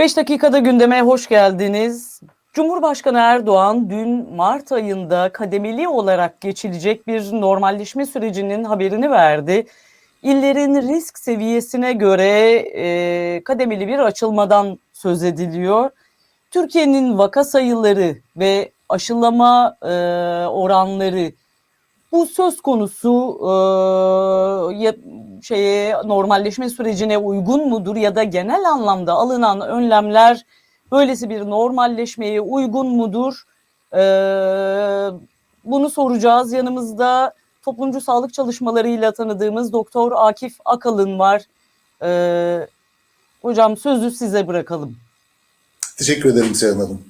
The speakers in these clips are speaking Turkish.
5 dakikada gündeme hoş geldiniz. Cumhurbaşkanı Erdoğan dün Mart ayında kademeli olarak geçilecek bir normalleşme sürecinin haberini verdi. İllerin risk seviyesine göre e, kademeli bir açılmadan söz ediliyor. Türkiye'nin vaka sayıları ve aşılama e, oranları bu söz konusu e, ya, şeye normalleşme sürecine uygun mudur ya da genel anlamda alınan önlemler böylesi bir normalleşmeye uygun mudur? E, bunu soracağız. Yanımızda toplumcu sağlık çalışmalarıyla tanıdığımız Doktor Akif Akalın var. E, hocam sözü size bırakalım. Teşekkür ederim Seyhan Hanım.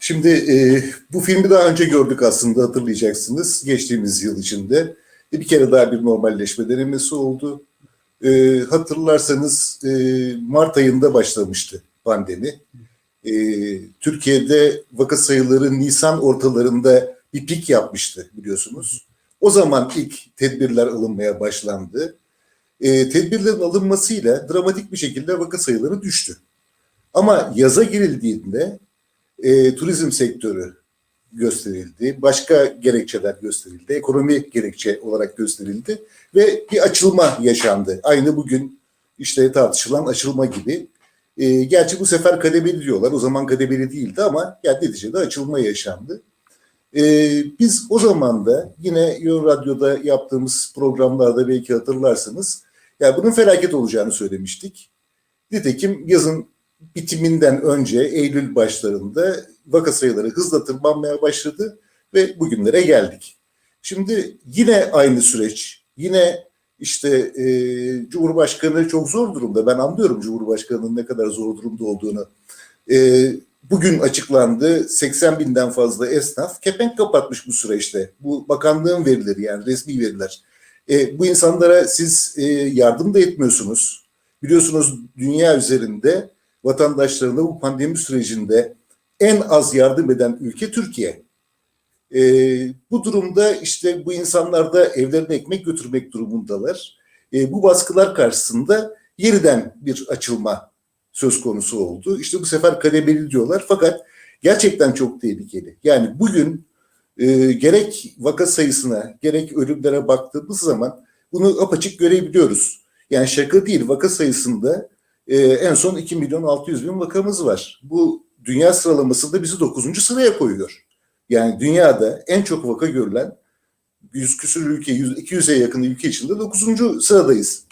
Şimdi e, bu filmi daha önce gördük aslında hatırlayacaksınız. Geçtiğimiz yıl içinde e, bir kere daha bir normalleşme denemesi oldu. E, hatırlarsanız e, Mart ayında başlamıştı pandemi. E, Türkiye'de vaka sayıları Nisan ortalarında bir pik yapmıştı biliyorsunuz. O zaman ilk tedbirler alınmaya başlandı. E, tedbirlerin alınmasıyla dramatik bir şekilde vaka sayıları düştü. Ama yaza girildiğinde e, turizm sektörü gösterildi, başka gerekçeler gösterildi, ekonomi gerekçe olarak gösterildi ve bir açılma yaşandı. Aynı bugün işte tartışılan açılma gibi. E, gerçi bu sefer kademeli diyorlar, o zaman kademeli değildi ama yani neticede açılma yaşandı. E, biz o zaman da yine Yön Radyo'da yaptığımız programlarda belki hatırlarsınız, yani bunun felaket olacağını söylemiştik. Nitekim yazın bitiminden önce Eylül başlarında vaka sayıları hızla tırmanmaya başladı ve bugünlere geldik. Şimdi yine aynı süreç, yine işte e, Cumhurbaşkanı çok zor durumda. Ben anlıyorum Cumhurbaşkanı'nın ne kadar zor durumda olduğunu. E, bugün açıklandı 80 binden fazla esnaf kepenk kapatmış bu süreçte. Bu bakanlığın verileri yani resmi veriler. E, bu insanlara siz e, yardım da etmiyorsunuz. Biliyorsunuz dünya üzerinde vatandaşlarına bu pandemi sürecinde en az yardım eden ülke Türkiye. E, bu durumda işte bu insanlar da evlerine ekmek götürmek durumundalar. E, bu baskılar karşısında yeniden bir açılma söz konusu oldu. İşte bu sefer kademeli diyorlar fakat gerçekten çok tehlikeli. Yani bugün e, gerek vaka sayısına gerek ölümlere baktığımız zaman bunu apaçık görebiliyoruz. Yani şaka değil vaka sayısında ee, en son 2 milyon 600 bin vakamız var. Bu dünya sıralamasında bizi 9. sıraya koyuyor. Yani dünyada en çok vaka görülen 100 küsur ülke, 200'e yakın ülke içinde 9. sıradayız.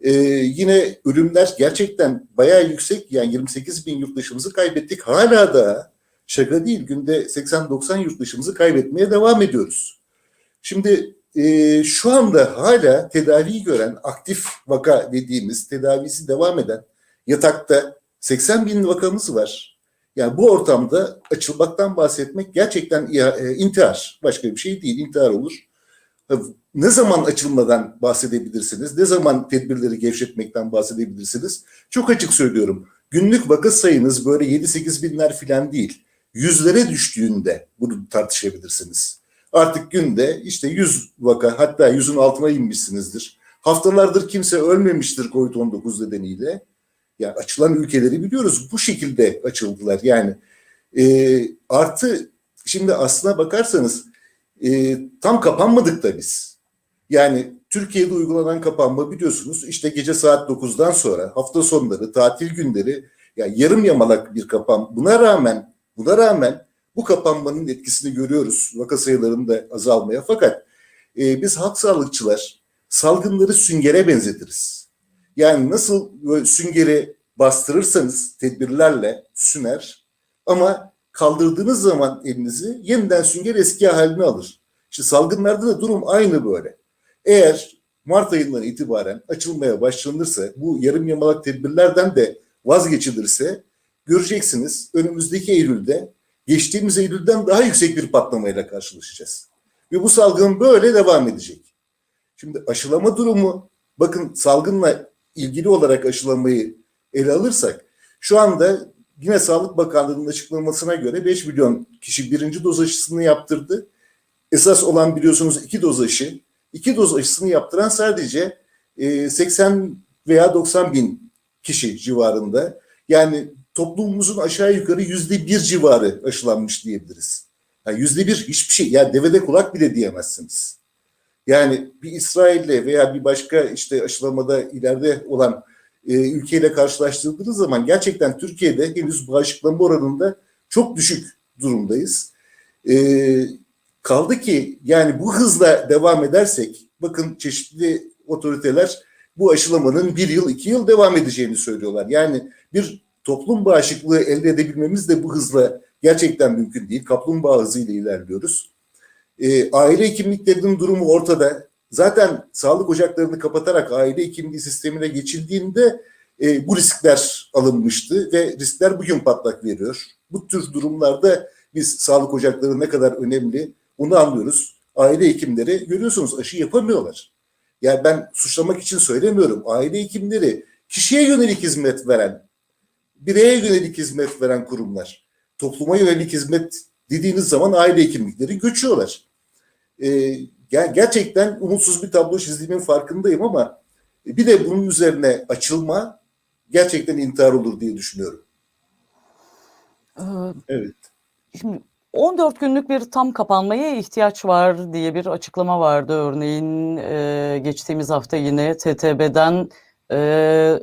Ee, yine ölümler gerçekten bayağı yüksek. Yani 28 bin yurttaşımızı kaybettik. Hala da şaka değil günde 80-90 yurttaşımızı kaybetmeye devam ediyoruz. Şimdi e, şu anda hala tedaviyi gören aktif vaka dediğimiz tedavisi devam eden yatakta 80 bin vakamız var. Yani bu ortamda açılmaktan bahsetmek gerçekten e, intihar. Başka bir şey değil intihar olur. Ne zaman açılmadan bahsedebilirsiniz? Ne zaman tedbirleri gevşetmekten bahsedebilirsiniz? Çok açık söylüyorum. Günlük vaka sayınız böyle 7-8 binler filan değil. Yüzlere düştüğünde bunu tartışabilirsiniz. Artık günde işte 100 vaka hatta 100'ün altına inmişsinizdir. Haftalardır kimse ölmemiştir COVID-19 nedeniyle. Yani açılan ülkeleri biliyoruz. Bu şekilde açıldılar. Yani e, artı şimdi aslına bakarsanız e, tam kapanmadık da biz. Yani Türkiye'de uygulanan kapanma biliyorsunuz işte gece saat 9'dan sonra hafta sonları, tatil günleri yani yarım yamalak bir kapan. Buna rağmen buna rağmen bu kapanmanın etkisini görüyoruz. Vaka sayılarının da azalmaya. Fakat e, biz halk sağlıkçılar salgınları süngere benzetiriz. Yani nasıl süngeri bastırırsanız tedbirlerle süner ama kaldırdığınız zaman elinizi yeniden sünger eski haline alır. İşte salgınlarda da durum aynı böyle. Eğer Mart ayından itibaren açılmaya başlanırsa bu yarım yamalak tedbirlerden de vazgeçilirse göreceksiniz önümüzdeki Eylül'de geçtiğimiz Eylül'den daha yüksek bir patlamayla karşılaşacağız. Ve bu salgın böyle devam edecek. Şimdi aşılama durumu, bakın salgınla ilgili olarak aşılamayı ele alırsak, şu anda yine Sağlık Bakanlığı'nın açıklamasına göre 5 milyon kişi birinci doz aşısını yaptırdı. Esas olan biliyorsunuz iki doz aşı. İki doz aşısını yaptıran sadece 80 veya 90 bin kişi civarında. Yani toplumumuzun aşağı yukarı yüzde bir civarı aşılanmış diyebiliriz. Yani yüzde bir hiçbir şey, yani devede kulak bile diyemezsiniz. Yani bir İsrail'le veya bir başka işte aşılamada ileride olan e, ülkeyle karşılaştırdığınız zaman gerçekten Türkiye'de henüz bağışıklama oranında çok düşük durumdayız. E, kaldı ki yani bu hızla devam edersek bakın çeşitli otoriteler bu aşılamanın bir yıl iki yıl devam edeceğini söylüyorlar. Yani bir toplum bağışıklığı elde edebilmemiz de bu hızla gerçekten mümkün değil. Kaplumbağa hızıyla ilerliyoruz. E, aile hekimliklerinin durumu ortada. Zaten sağlık ocaklarını kapatarak aile hekimliği sistemine geçildiğinde e, bu riskler alınmıştı ve riskler bugün patlak veriyor. Bu tür durumlarda biz sağlık ocakları ne kadar önemli onu anlıyoruz. Aile hekimleri görüyorsunuz aşı yapamıyorlar. Yani ben suçlamak için söylemiyorum. Aile hekimleri kişiye yönelik hizmet veren, bireye yönelik hizmet veren kurumlar. Topluma yönelik hizmet dediğiniz zaman aile hekimlikleri göçüyorlar. Yani gerçekten umutsuz bir tablo çizdiğimin farkındayım ama bir de bunun üzerine açılma gerçekten intihar olur diye düşünüyorum. Ee, Evet. Şimdi 14 günlük bir tam kapanmaya ihtiyaç var diye bir açıklama vardı örneğin e, geçtiğimiz hafta yine TTB'den e,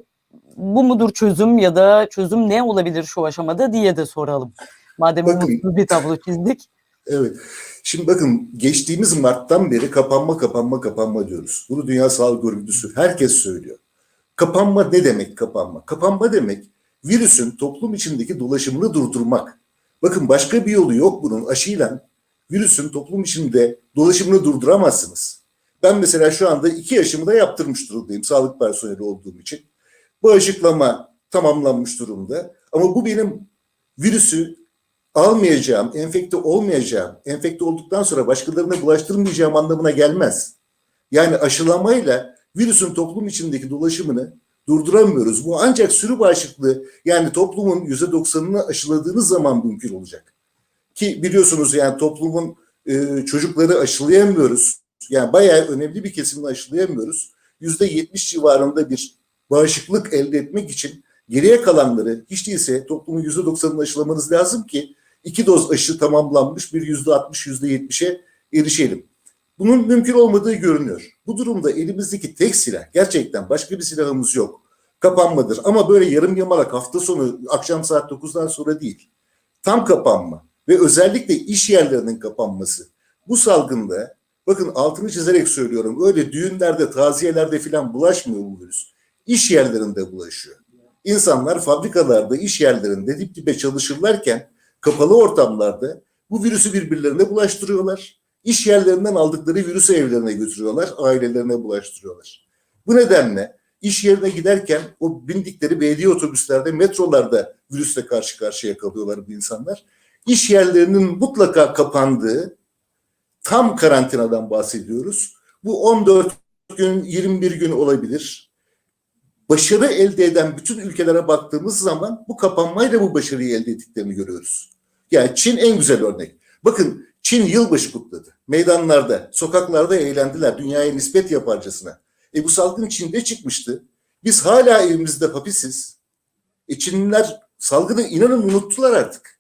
bu mudur çözüm ya da çözüm ne olabilir şu aşamada diye de soralım. Madem Bakın. umutsuz bir tablo çizdik. Evet. Şimdi bakın geçtiğimiz Mart'tan beri kapanma kapanma kapanma diyoruz. Bunu Dünya Sağlık Örgütü herkes söylüyor. Kapanma ne demek kapanma? Kapanma demek virüsün toplum içindeki dolaşımını durdurmak. Bakın başka bir yolu yok bunun aşıyla virüsün toplum içinde dolaşımını durduramazsınız. Ben mesela şu anda iki yaşımı da yaptırmış durumdayım sağlık personeli olduğum için. Bağışıklama tamamlanmış durumda. Ama bu benim virüsü almayacağım, enfekte olmayacağım, enfekte olduktan sonra başkalarına bulaştırmayacağım anlamına gelmez. Yani aşılamayla virüsün toplum içindeki dolaşımını durduramıyoruz. Bu ancak sürü bağışıklığı yani toplumun yüzde doksanını aşıladığınız zaman mümkün olacak. Ki biliyorsunuz yani toplumun e, çocukları aşılayamıyoruz. Yani bayağı önemli bir kesimini aşılayamıyoruz. Yüzde yetmiş civarında bir bağışıklık elde etmek için geriye kalanları hiç değilse toplumun yüzde doksanını aşılamanız lazım ki iki doz aşı tamamlanmış bir yüzde altmış, yüzde yetmişe erişelim. Bunun mümkün olmadığı görünüyor. Bu durumda elimizdeki tek silah gerçekten başka bir silahımız yok. Kapanmadır ama böyle yarım yamalak hafta sonu akşam saat 9'dan sonra değil. Tam kapanma ve özellikle iş yerlerinin kapanması. Bu salgında bakın altını çizerek söylüyorum öyle düğünlerde, taziyelerde filan bulaşmıyor bu virüs. İş yerlerinde bulaşıyor. İnsanlar fabrikalarda, iş yerlerinde dip dibe çalışırlarken kapalı ortamlarda bu virüsü birbirlerine bulaştırıyorlar. İş yerlerinden aldıkları virüsü evlerine götürüyorlar, ailelerine bulaştırıyorlar. Bu nedenle iş yerine giderken o bindikleri belediye otobüslerde, metrolarda virüsle karşı karşıya kalıyorlar bu insanlar. İş yerlerinin mutlaka kapandığı tam karantinadan bahsediyoruz. Bu 14 gün, 21 gün olabilir. Başarı elde eden bütün ülkelere baktığımız zaman bu kapanmayla bu başarıyı elde ettiklerini görüyoruz. Yani Çin en güzel örnek. Bakın Çin yılbaşı kutladı. Meydanlarda, sokaklarda eğlendiler. Dünyaya nispet yaparcasına. E bu salgın Çin'de çıkmıştı. Biz hala evimizde hapisiz. E Çinliler salgını inanın unuttular artık.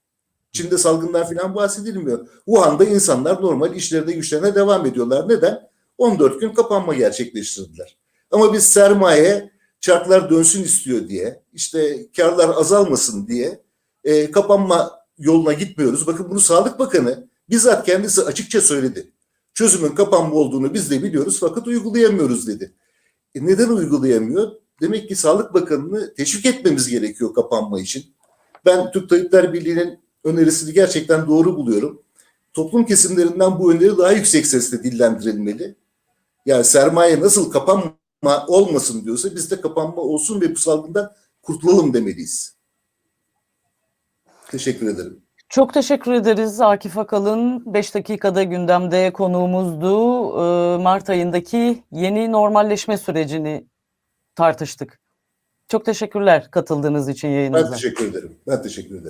Çin'de salgından falan bahsedilmiyor. Wuhan'da insanlar normal işlerine güçlerine devam ediyorlar. Neden? 14 gün kapanma gerçekleştirdiler. Ama biz sermaye çarklar dönsün istiyor diye, işte karlar azalmasın diye e, kapanma yoluna gitmiyoruz. Bakın bunu Sağlık Bakanı bizzat kendisi açıkça söyledi. Çözümün kapanma olduğunu biz de biliyoruz fakat uygulayamıyoruz dedi. E neden uygulayamıyor? Demek ki Sağlık Bakanı'nı teşvik etmemiz gerekiyor kapanma için. Ben Türk Tabipler Birliği'nin önerisini gerçekten doğru buluyorum. Toplum kesimlerinden bu öneri daha yüksek sesle dillendirilmeli. Yani sermaye nasıl kapanma olmasın diyorsa biz de kapanma olsun ve bu salgından kurtulalım demeliyiz. Teşekkür ederim. Çok teşekkür ederiz Akif Akalın. 5 dakikada gündemde konuğumuzdu. Ee, Mart ayındaki yeni normalleşme sürecini tartıştık. Çok teşekkürler katıldığınız için Ben yayınımıza. teşekkür ederim. Ben teşekkür ederim.